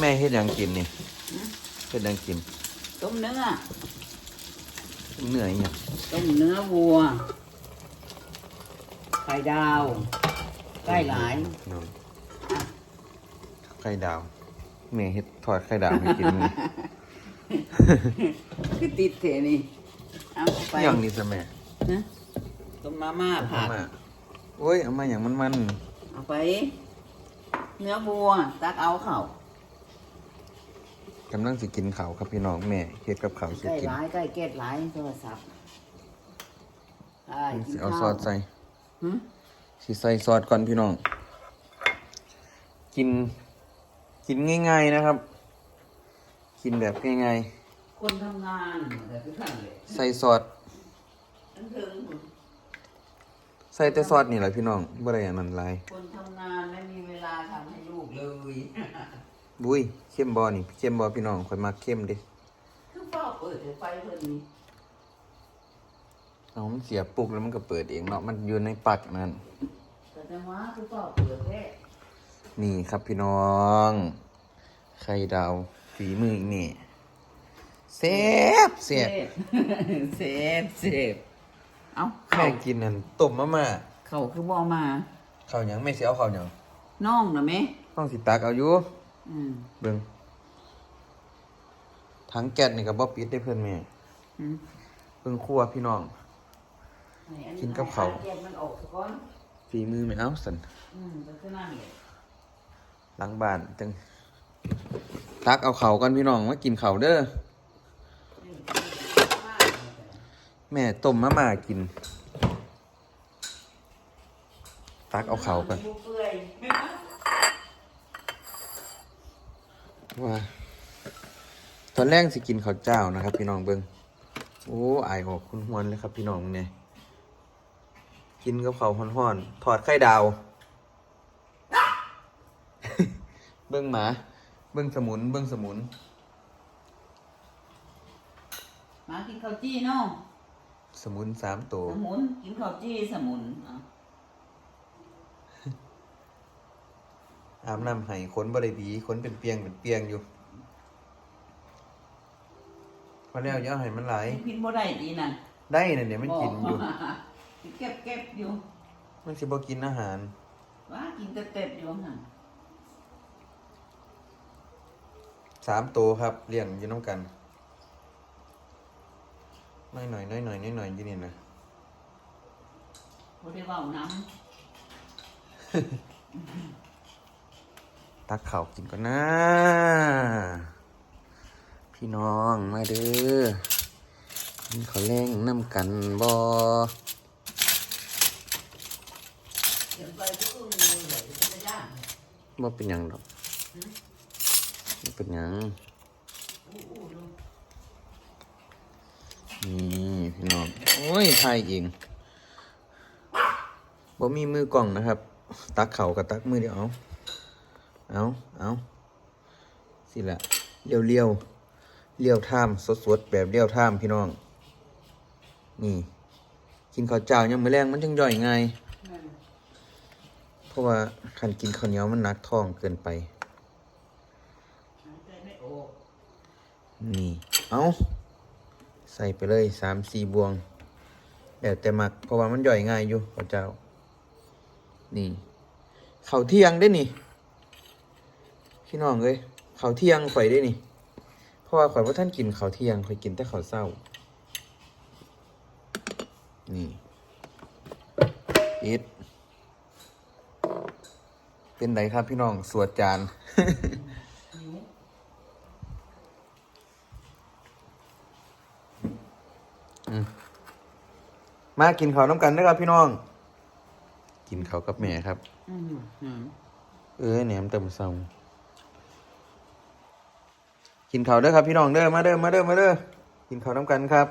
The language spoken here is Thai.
แม่เฮ็ดหยังกินนี่เฮ็ดหยังกิน ต้มเนื้อ เหนื่อยเนี่ยงต้มเนื้อวัว ไข่ดาวใกล้หลายน้องไข่ดาว แม่เฮ็ดทอดไข่ดาวให้กินมื้อคือติดเทนี่ เอาไปนี้ยังนี่ซะแม่นะต้มมาม่าผัเอาดมาโอ้ยเอามาหยังมันมันเอาไป เนื้อวัว ตักเอาเข่า กำลังสิกินข้าวครับพี่น้องแม่เฮ็ดกับข้าวสิใกล้กินหลายใกล้เกตหลายโทรศัพท์ใช่สิกินเอาข้าวซอสใส่หึสิใส่ซอสก่อนพี่น้อง กิน กินง่าย ๆนะครับ กินแบบง่ายคนทำงานแต่ทุกท่านเลยๆใส่ซอสทั้งถึงใส่แต่ซอสนี่แหละพี่น้องบ่ได้อันนั้นหลายคนทำงานไม่มีเวลาทำให้ลูกเลย บุ้ยเข้มบ่นี่เข้มบ่พี่น้องข่อยมักเข้มเด้คือเฝ้าเปิดไฟเพิ่นนี่เอามันเสียบปลุกแล้วมันก็เปิดเองเนาะมันอยู่ในปลักนั่นแต่จังหวะคือเฝ้าเปิดแท้นี่ครับพี่น้องไข่ดาวฝีมืออีแม่แซ่บแซ่บเซฟเซฟเอาแม่เข่ากินนั่นต้มมาม่าเข่าคือบ่มา ข้าวหยังแม่สิเอาข้าวหยังน้องนะแม่ต้องสิตักเอาอยู่อืม เบิ่งถังแก๊สนี่ก็บ่ปิดได้เพิ่นแม่อืมเบิ่งครัวพี่น้อง กินกับข้าวแยกมันออกซะก่อนฝีมือแม่เอาสั่นอืมก็คือนั่นแหละหลังบ้านจังตักเอาข้าวกันพี่น้องมากินข้าวเด้อนี่แม่ต้มมาม่ากิน ตักเอาข้าวกัน เปื่อย ว่า ตอนแรกสิกินข้าวเจ้านะครับ พี่น้องเบิงโอ้อายออกคุณหวนเลยครับ พี่น้องเนี่ยกินกับข้าวห้อนๆถอดไข่ดาว เบิ้งหมา เบิ้งสมุน เบิ้งสมุน มากินข้าวจี้เนาะสมุนสามตัว สมุนกินข้าวจี้สมุนอะ อาบน้ำให้ขนบริบีขนเป็นเปียงเป็นเปียงอยู่พอแล้วอย่าให้มันไหลายกินบ่ได้ดีนั่นได้น่ะเนี่ยมันกินอยู่เก็บเก็บอยู่มันสิบ่กินอาหารว่ากินเต็ดๆอยู่หั่นสามตัวครับเลี้ยงอยู่น้ำกันน้อยหน่อยน้อยหน่อยน้อยหน่อยอยู่นี่นะบ่ได้เว้าน้ ตักข้าวกินก่อนนะ พี่น้องมาเด้อกินข้าวแรงน้ำกันบ่ำเดี๋ยวไปทุกคนเลยจะย่างบ่เป็นยังดอกบ่เป็นยังนี่พี่น้อง โอ้ยถ่ายเองบ่มีมือกล่องนะครับ ตักเข่ากับตักมือเดียว เอาเอาสิละเลี้ยวเลี้ยวเลี้ยวท่ามสดสดๆแบบเลี้ยวท่ามพี่น้อง นี่ กินข้าวเจ้ายังไม่แรงมันจังย่อยง่ายเพราะว่าคันกินข้าวเหนียวมันนักท้องเกินไป นี่ เอาใส่ไปเลยสามสี่บวงแต่แต่มักเพราะว่ามันย่อยง่ายอยู่ข้าวเจ้า นี่ข้าวเที่ยงได้นี่ พี่น้องเอ้ยข้าวเที่ยงข่อยได้นี่ เพราะว่าข่อยว่าท่านกินข้าวเที่ยงข่อยกินแต่ข้าวเศร้า นี่อิดเป็นไรครับพี่น้อง สวดจานหิวมากินข้าวน้ำกันนะครับพี่น้อง กินข้าวกับแม่ครับอืมอืมเอ้ยแหนมเต็มซอง กินข้าวเด้อครับพี่น้องเด้อมาเด้อมาเด้อมาเด้อกินข้าวน้ำกันครับ